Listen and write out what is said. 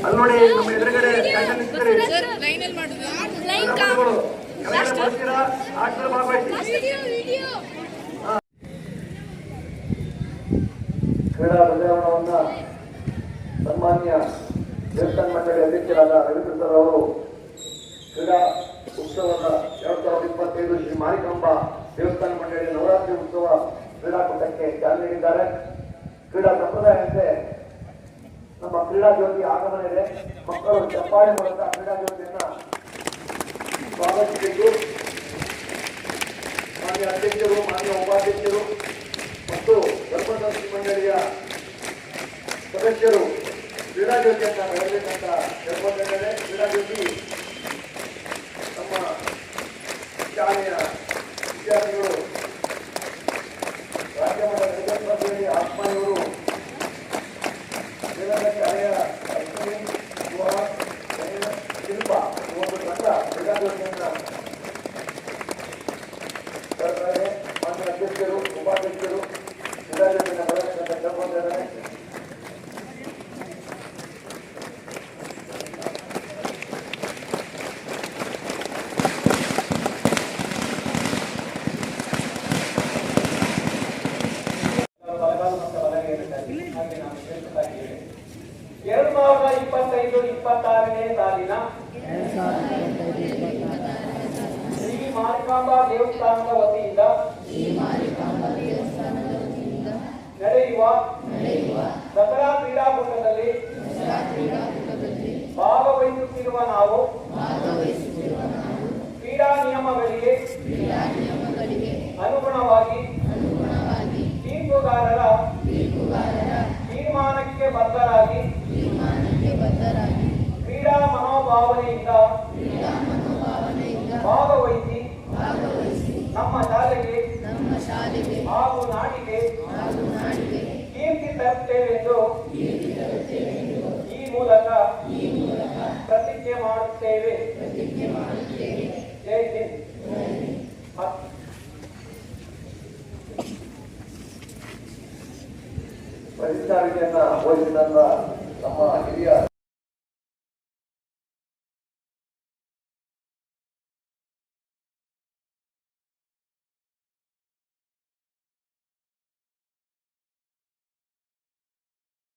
ಅಲ್ಲಿ ನೋಡಿ ನಮ್ಮ ಎದುರುಗಡೆ ಕ್ರೀಡಾ ಧ್ವಜಾರೋಹಣವನ್ನ ಸನ್ಮಾನ್ಯ ದೇವಸ್ಥಾನ ಮಂಡಳಿ ಅಧ್ಯಕ್ಷರಾದ ರವಿಕೃಷ್ಣ ಅವರು ಕ್ರೀಡಾ ಉತ್ಸವದ ಎರಡ್ ಸಾವಿರದ ಇಪ್ಪತ್ತೈದು ಶ್ರೀ ಮಾರಿಕಂಬ ದೇವಸ್ಥಾನ ಮಂಡಳಿ ನವರಾತ್ರಿ ಉತ್ಸವ ಕ್ರೀಡಾಕೂಟಕ್ಕೆ ಚಾಲನೆ ನೀಡಿದ್ದಾರೆ. ಕ್ರೀಡಾ ಸಂಪ್ರದಾಯದಂತೆ ನಮ್ಮ ಕ್ರೀಡಾ ಜ್ಯೋತಿ ಆಗಮನ ಇದೆ ಮಕ್ಕಳು ಚಪ್ಪಾಳೆ ಮೂಲಕ ಕ್ರೀಡಾ ಜ್ಯೋತಿಯನ್ನ ಸ್ವಾಗತಿಸಿದ್ದು. ಮಾನ್ಯ ಅಧ್ಯಕ್ಷರು, ಮಾನ್ಯ ಉಪಾಧ್ಯಕ್ಷರು ಮತ್ತು ಧರ್ಮದರ್ಶಿ ಮಂಡಳಿಯ ಸದಸ್ಯರು ಕ್ರೀಡಾ ಜ್ಯೋತಿಯನ್ನ ಹೇಳಬೇಕಂತ ಕೇಳ್ಕೊಂಡಿದ್ದಾರೆ ಕ್ರೀಡಾ ಜ್ಯೋತಿ ನಮ್ಮ ಶಾಲೆಯ ವಿದ್ಯಾರ್ಥಿಗಳು ಎರಡು ಸಾವಿರದ ಇಪ್ಪತ್ತೈದು ಇಪ್ಪತ್ತಾರನೇ ಸಾಲಿನ ಶ್ರೀ ಮಾರಿಕಾಂಬಾ ದೇವಸ್ಥಾನದ ವತಿಯಿಂದ ನಡೆಯುವ ದಸರಾ ಕ್ರೀಡಾಕೂಟದಲ್ಲಿ ಭಾಗವಹಿಸುತ್ತಿರುವ ನಾವು ಕ್ರೀಡಾ ನಿಯಮಗಳಿಗೆ ಅನುಗುಣವಾಗಿ ತೀರ್ಪುಗಾರರ ತೀರ್ಮಾನಕ್ಕೆ ಬದ್ಧರಾಗಿ ಕ್ರೀಡಾ ಮನೋಭಾವನೆಯಿಂದ ಭಾಗವಹಿಸಿ ನಮ್ಮ ಶಾಲೆಗೆ ಹಾಗೂ ನಾಡಿಗೆ ಪ್ರತಿಷ್ಠಾವಿಕೆಯನ್ನ ವಹಿಸಿದಂತ ನಮ್ಮ ಹಿರಿಯ